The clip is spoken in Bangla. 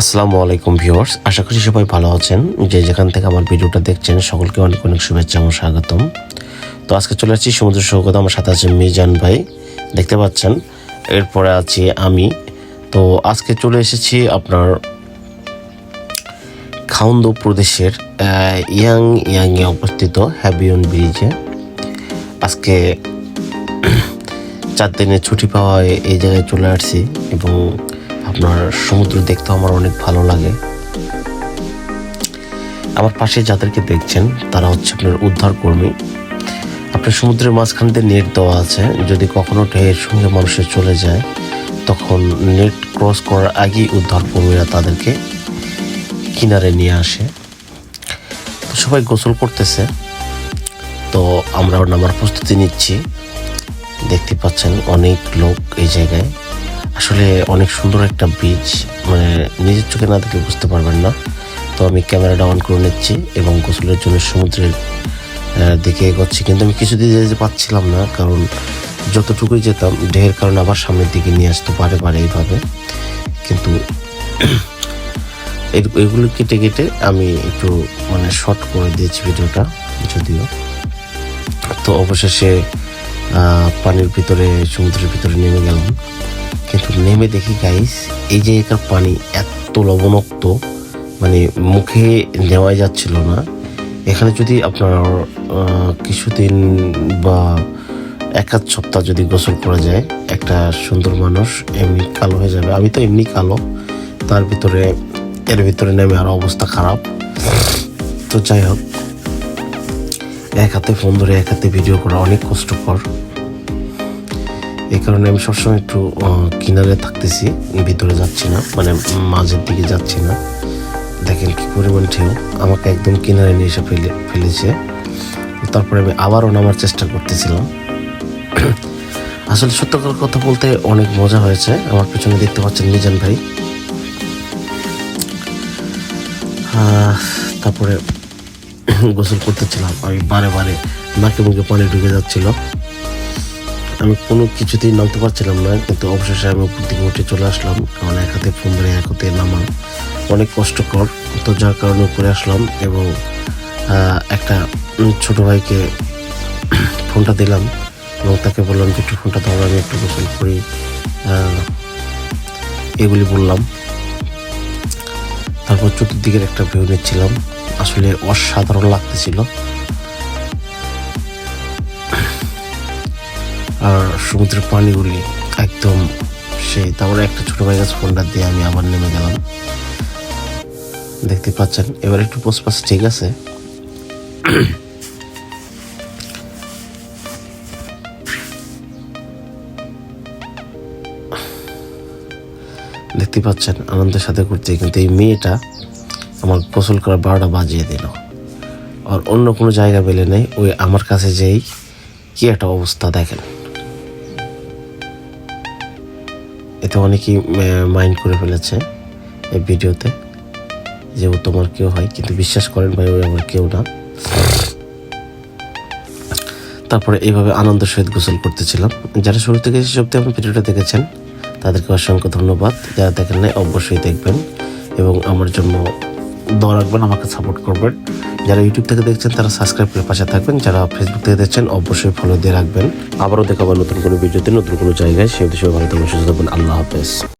আসসালামু আলাইকুম ভিউয়ার্স, আশা করি সবাই ভালো আছেন। যে যেখান থেকে আমার ভিডিওটা দেখছেন, সকলকে অনেক অনেক শুভেচ্ছা এবং স্বাগতম। তো আজকে চলে আসছি সমুদ্র সৈকত, আমার সাথে আছে মিজান ভাই। দেখতে পাচ্ছেন, এরপরে আছি আমি। তো আজকে চলে এসেছি আপনার খাউন্দ প্রদেশের ইয়াং ইয়াংয়ে অবস্থিত হ্যাবিয়ন ব্রিজে। আজকে চার দিনের ছুটি পাওয়ায় এই জায়গায় চলে আসছি এবং আপনার সমুদ্র দেখতে আমার অনেক ভালো লাগে। আমার পাশে যাদেরকে দেখছেন, তারা হচ্ছে আপনার উদ্ধার কর্মী। আপনার সমুদ্রের মাঝখান দিয়ে নেট দেওয়া আছে। যদি কখনো ঢেউয়ের সঙ্গে মানুষের চলে যায়, তখন নেট ক্রস করার আগেই উদ্ধার কর্মীরা তাদেরকে কিনারে নিয়ে আসে। তো সবাই গোসল করতেছে। তো আমরাও নামার প্রস্তুতি নিচ্ছি। দেখতে পাচ্ছেন অনেক লোক এই জায়গায়। আসলে অনেক সুন্দর একটা বিচ মানে নিজের চোখে না দেখলে বুঝতে পারবেন না। তো আমি ক্যামেরাটা অন করে নিচ্ছি এবং গোসলের জন্য সমুদ্রের দিকে এগোচ্ছি। কিন্তু আমি কিছুদিন যেতে পাচ্ছিলাম না, কারণ যতটুকুই যেতাম ঢের কারণে আবার সামনের দিকে নিয়ে আসতে পারে পারে এইভাবে। কিন্তু এগুলো কেটে কেটে আমি একটু মানে শর্ট করে দিয়েছি ভিডিওটা, যদিও। তো অবশেষে পানির ভিতরে, সমুদ্রের ভিতরে নেমে গেলাম। কিন্তু নেমে দেখি গাইস এই জায়গার পানি এত লবণাক্ত মানে মুখে নেওয়াই যাচ্ছিল না। এখানে যদি আপনার কিছুদিন বা এক আধ সপ্তাহ যদি গোসল করা যায়, একটা সুন্দর মানুষ এমনি কালো হয়ে যাবে। আমি তো এমনি কালো, তার ভিতরে, এর ভিতরে নেমে আরও অবস্থা খারাপ। তো যাই হোক, এক হাতে ফোন ধরে এক হাতে ভিডিও করা অনেক কষ্টকর। এই কারণে আমি সবসময় একটু কিনারে থাকতেছি, ভিতরে যাচ্ছি না মানে মাঝের দিকে যাচ্ছি না। দেখেন কি পরিমাণ ঢেউ, আমাকে একদম কিনারে নিয়ে এসে ফেলে, ফেলেছে। তারপরে আমি আবারও নামার চেষ্টা করতেছিলাম। আসলে সত্যকার কথা বলতে অনেক মজা হয়েছে, আমার পিছনে দেখতে পাচ্ছেন মিজান ভাই। তারপরে গোসল করতেছিলাম, আমি বারে বারে নাকে মুখে পানি ঢুকে যাচ্ছিল। আমি কোনো কিছুতেই নামতে পারছিলাম না, কিন্তু অবশেষে আমি উপর দিকে উঠে চলে আসলাম। কারণ এক হাতে ফোন ধরে এক হাতে নামা। অনেক কষ্টকর, তো যার কারণে উপরে আসলাম এবং একটা ছোট ভাইকে ফোনটা দিলাম এবং তাকে বললাম যে, একটু ফোনটা ধরো আমি একটু গোসল করি। এগুলি বললাম। তারপর চতুর্দিকের একটা ভিউ নিচ্ছিলাম। আসলে অসাধারণ লাগতেছিল। সমুদ্রের পানিগুলি একদম সেই, তারপরে একটা ছোট কাছে ফোনটা দিয়ে আমি আবার নেমে গেলাম। দেখতে পাচ্ছেন, এবার একটু পোস্ট পাস ঠিক আছে। দেখতে পাচ্ছেন, আনন্দের সাথে করতে, কিন্তু এই মেয়েটা আমার গোসল করার বারোটা বাজিয়ে দিল। আর অন্য কোনো জায়গা পেলে নেই, ওই আমার কাছে যেই কি একটা অবস্থা দেখেন। এতে অনেকেই মাইন্ড করে ফেলেছে এই ভিডিওতে যে ও তোমার কেউ হয়, কিন্তু বিশ্বাস করেন ভাই ওই আমার কেউ না। তারপরে এইভাবে আনন্দের সহিত গোসল করতেছিলাম। যারা শুরু থেকে শেষ অব্দি আমার ভিডিওটা দেখেছেন, তাদেরকে অসংখ্য ধন্যবাদ। যারা দেখেন নাই, অবশ্যই দেখবেন। এবং আমার জন্য দোয়া রাখবেন, আমাকে সাপোর্ট করবেন। যারা ইউটিউব থেকে দেখছেন, তারা সাবস্ক্রাইব করে পাশে থাকবেন। যারা ফেসবুক থেকে দেখছেন, অবশ্যই ফলো দিয়ে রাখবেন। আবারও দেখাবো নতুন কোনো ভিডিওতে, নতুন কোনো জায়গায়। সে বিষয়ে ভালো থাকবেন, সুস্থ থাকবেন। আল্লাহ হাফেজ।